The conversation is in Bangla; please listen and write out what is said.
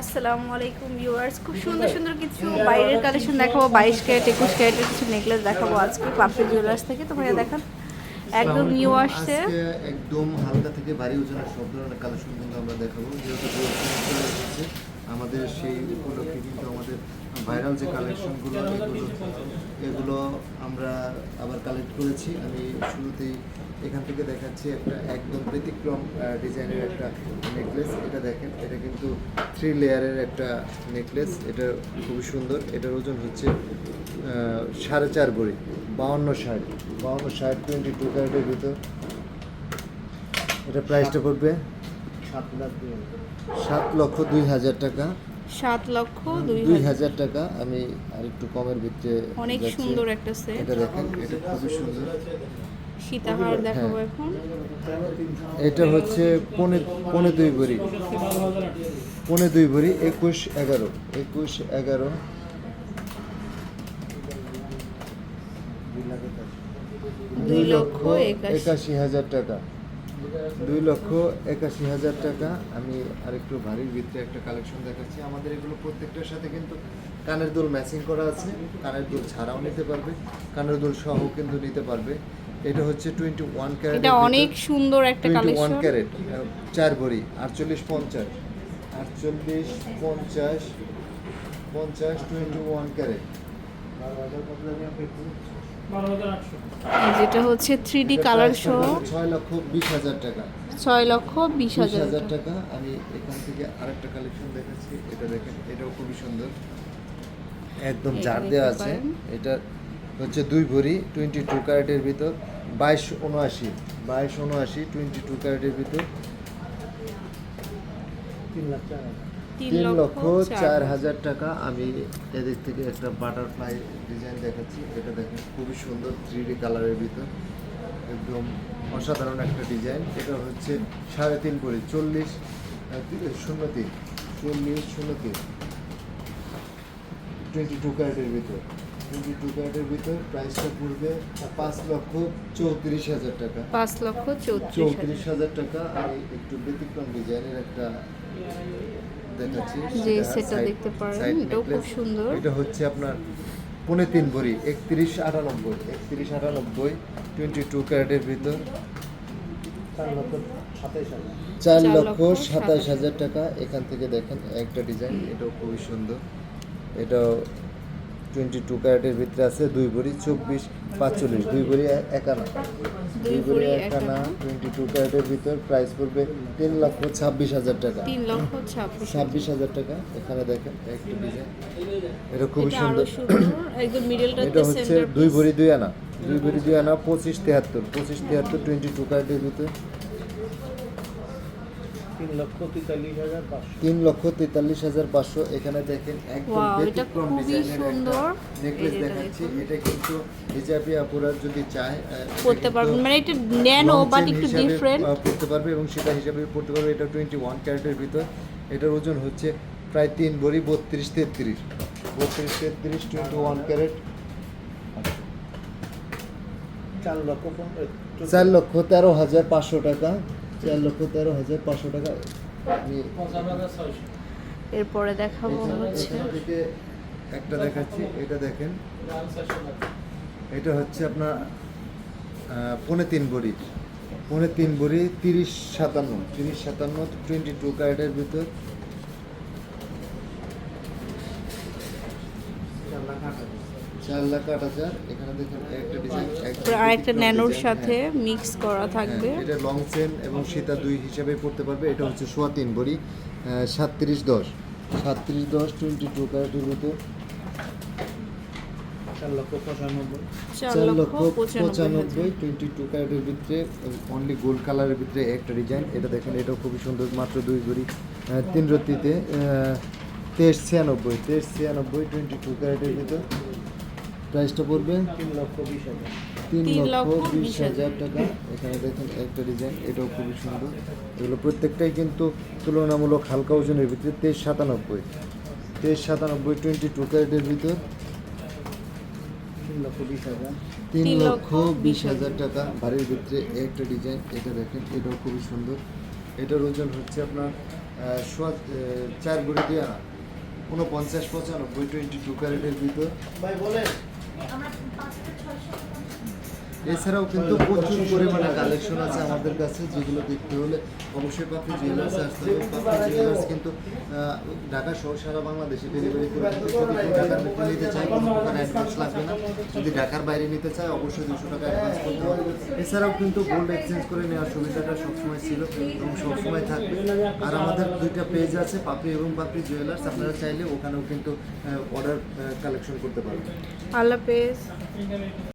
আসসালামু আলাইকুম ভিউয়ার্স। খুব সুন্দর সুন্দর কিছু বাইরের কালেকশন দেখাবো বাইশ ক্যারেট একুশ ক্যারেটের কিছু নেকলেস দেখাবো আজকে পাপড়ি জুয়েলার্স থেকে। তো ভাইয়া দেখান একদম নিউ আসছে। একদম হালকা থেকে ভারী ওজনের সব ধরনের কালেকশন কিন্তু আমরা দেখাবো। যেহেতু আমাদের সেই উপলক্ষে কিন্তু আমাদের ভাইরাল যে কালেকশনগুলো এগুলো এগুলো আমরা আবার কালেক্ট করেছি। আমি শুরুতেই এখান থেকে দেখাচ্ছি একটা একদম ব্যতিক্রম ডিজাইনের একটা নেকলেস এটা দেখেন, এটা কিন্তু থ্রি লেয়ারের একটা নেকলেস এটা খুবই সুন্দর। এটার ওজন হচ্ছে সাড়ে চার বড়ি বাউন্ন ষাট। বাউন্ন ষাট টোয়েন্টি টু ক্যারেটের ভিতর। এটা প্রাইসটা পড়বে সাত লক্ষ দুই হাজার টাকা। সাত লক্ষ দুই হাজার। টাকা। আমি আরেকটু কমের ভিতরে অনেক সুন্দর একটা সেট এটা দেখেন এটা খুবই সুন্দর। সীতাহার দেখাবো হ্যাঁ। এখন। এটা হচ্ছে পনে পনে দুই ভরি। পনে দুই ভরি একুশ এগারো। একুশ এগারো। দুই লক্ষ একাশি হাজার টাকা। দুই লক্ষ একাশি হাজার টাকা। আমি আরেকটু ভারীর ভিতরে একটা কালেকশন দেখাচ্ছি। আমাদের এগুলো প্রত্যেকটার সাথে কিন্তু কানের দুল ম্যাচিং করা আছে। কানের দুল ছাড়াও নিতে পারবে। কানের দুল সহ কিন্তু নিতে পারবে। এটা হচ্ছে টোয়েন্টি ওয়ান ক্যারেট এটা অনেক সুন্দর একটা টোয়েন্টি ওয়ান ক্যারেট চার ভরি আটচল্লিশ পঞ্চাশ। আটচল্লিশ পঞ্চাশ পঞ্চাশ টোয়েন্টি ওয়ান ক্যারেট যেটা হচ্ছে থ্রি ডি কালার সহ ছয় লক্ষ বিশ হাজার টাকা। ছয় লক্ষ বিশ হাজার টাকা। টাকা। আমি এখান থেকে আরেকটা কালেকশন দেখাচ্ছি। এটা দেখেন এটাও খুবই সুন্দর। একদম দেখতে দেওয়া আছে। এটা হচ্ছে দুই ভরি টোয়েন্টি টু ক্যারেটের ভিতর বাইশ উনআশি বাইশ উনআশি টোয়েন্টি টু ক্যারেটের ভিতর। তিন তিন লক্ষ চার হাজার। টাকা। আমি এদিক থেকে একটা বাটারফ্লাই ডিজাইন দেখাচ্ছি। এটা দেখেন খুবই সুন্দর থ্রি ডি কালারের ভিতর। একদম অসাধারণ একটা ডিজাইন এটা হচ্ছে সাড়ে তিন ভরি চল্লিশ শূন্য তিন চল্লিশ শূন্য তিন। টোয়েন্টি টু ক্যারেটের ভিতর। টোয়েন্টি টু ক্যারেটের ভিতর প্রাইসটা পড়বে পাঁচ লক্ষ চৌত্রিশ হাজার টাকা। পাঁচ লক্ষ চৌত্রিশ চৌত্রিশ হাজার টাকা। আমি একটু ব্যতিক্রম ডিজাইনের একটা দেখাচ্ছি যে সেটা সেটটা দেখতে পারেন, এটাও খুব সুন্দর। এটা হচ্ছে আপনার পৌনে তিন ভরি একত্রিশ আটানব্বই একত্রিশ আটানব্বই টোয়েন্টি টু ক্যারেটের ভিতর। চার লক্ষ সাতাশ হাজার টাকা। এখান থেকে দেখেন একটা ডিজাইন এটাও খুবই সুন্দর। এটাও টোয়েন্টি টু ক্যারেটের ভিতরে আছে দুই ভরি চব্বিশ পাঁচচল্লিশ। দুই ভরি একানা। দুই ভরি একানা টোয়েন্টি টু ক্যারেটের ভিতর প্রাইস পড়বে তিন লক্ষ ছাব্বিশ হাজার টাকা। তিন লক্ষ ছাব্বিশ হাজার। টাকা। এখানে দেখেন একটা ডিজাইন। এটা খুবই সুন্দর। এটা হচ্ছে দুই ভরি দুই আনা। দুই ভরি দুই আনা পঁচিশ তেহাত্তর। পঁচিশ তেহাত্তর টোয়েন্টি টু ক্যারেটের ভিতরে। তিন লক্ষ তেতাল্লিশ হাজার পাঁচশো। তিন লক্ষ তেতাল্লিশ হাজার পাঁচশো। এখানে দেখেন একদম ব্যতিক্রম ডিজাইনের একটা। নেকলেস দেখাচ্ছি। এটা কিন্তু হিজাবি আপুরা যদি চায় এটা করতে মানে এটা ন্যানো বাট একটু ডিফারেন্ট পড়তে পারবে এবং সেটা হিসাবে পড়তে পারবে। এটা টোয়েন্টি ওয়ান ক্যারেটের ভিতর। এটার ওজন হচ্ছে প্রায় তিন ভরি বত্রিশ তেত্রিশ। বত্রিশ তেত্রিশ টোয়েন্টি ওয়ান ক্যারেট চার লক্ষ তেরো হাজার পাঁচশো টাকা। চার লক্ষ তেরো হাজার পাঁচশো টাকা। এরপরে দেখাবো হচ্ছে এখান থেকে একটা দেখাচ্ছি এটা দেখেন। এটা হচ্ছে আপনার পৌনে তিন ভরি। পৌনে তিন ভরি তিরিশ সাতান্ন তিরিশ সাতান্ন টোয়েন্টি টু ক্যারেটের ভিতর। চার লাখ চার লাখ আট হাজার। এখানে দেখেন একটা ডিজাইন আরেকটা ন্যানোর সাথে মিক্স করা থাকবে। এটা লং চেন এবং সীতা দুই হিসাবে পড়তে পারবে। এটা হচ্ছে সোয়া তিন ভরি সাতত্রিশ দশ। সাতত্রিশ দশ টোয়েন্টি টু ক্যারেটের ভিতর। চার লক্ষ পঁচানব্বই। চার লক্ষ পঁচানব্বই। টোয়েন্টি টু ক্যারেটের ভিতরে অনলি গোল্ড কালারের ভিতরে একটা ডিজাইন এটা দেখেন এটাও খুবই সুন্দর মাত্র দুই ভরি তিন রত্তিতে তেইশ ছিয়ানব্বই তেইশ ছিয়ানব্বই টোয়েন্টি টু ক্যারেটের ভিতর। প্রাইসটা পড়বে তিন লক্ষ বিশ হাজার। তিন লক্ষ বিশ হাজার। টাকা। এখানে দেখেন একটা ডিজাইন এটাও খুবই সুন্দর। এগুলো প্রত্যেকটাই কিন্তু তুলনামূলক হালকা ওজনের ভিতরে তেইশ সাতানব্বই। তেইশ সাতানব্বই টোয়েন্টি টু ক্যারেটের ভিতর। তিন লক্ষ বিশ হাজার। তিন তিন লক্ষ লক্ষ বিশ বিশ হাজার। টাকা। বাড়ির ভিতরে একটা ডিজাইন এটা দেখেন এটাও খুবই সুন্দর। এটার ওজন হচ্ছে আপনার সোয়া চার ভরি দিয়ে আনা। উনপঞ্চাশ পঁচানব্বই টোয়েন্টি টু ক্যারেটের ভিতর। Thank you. এছাড়াও কিন্তু প্রচুর পরিমাণে কালেকশন আছে আমাদের কাছে, যেগুলো দেখতে হলে অবশ্যই পাপড়ি জুয়েলার্সে আসতে হবে। পাপড়ি জুয়েলার্স কিন্তু ঢাকা সহ সারা বাংলাদেশে ডেলিভারি করে যদি ঢাকার ভিতরে নিতে চায়, কোনো প্রকার অ্যাডভান্স লাগবে না। যদি ঢাকার বাইরে নিতে চায়, অবশ্যই দুশো টাকা অ্যাডভান্স করতে হবে। এছাড়াও কিন্তু গোল্ড এক্সচেঞ্জ করে নেওয়ার সুবিধাটা সবসময় ছিল এবং সবসময় থাকবে। আর আমাদের দুইটা পেজ আছে পাপড়ি এবং পাপড়ি জুয়েলার্স আপনারা চাইলে ওখানেও কিন্তু অর্ডার কালেকশন করতে পারবেন। আল্লাহ পেজ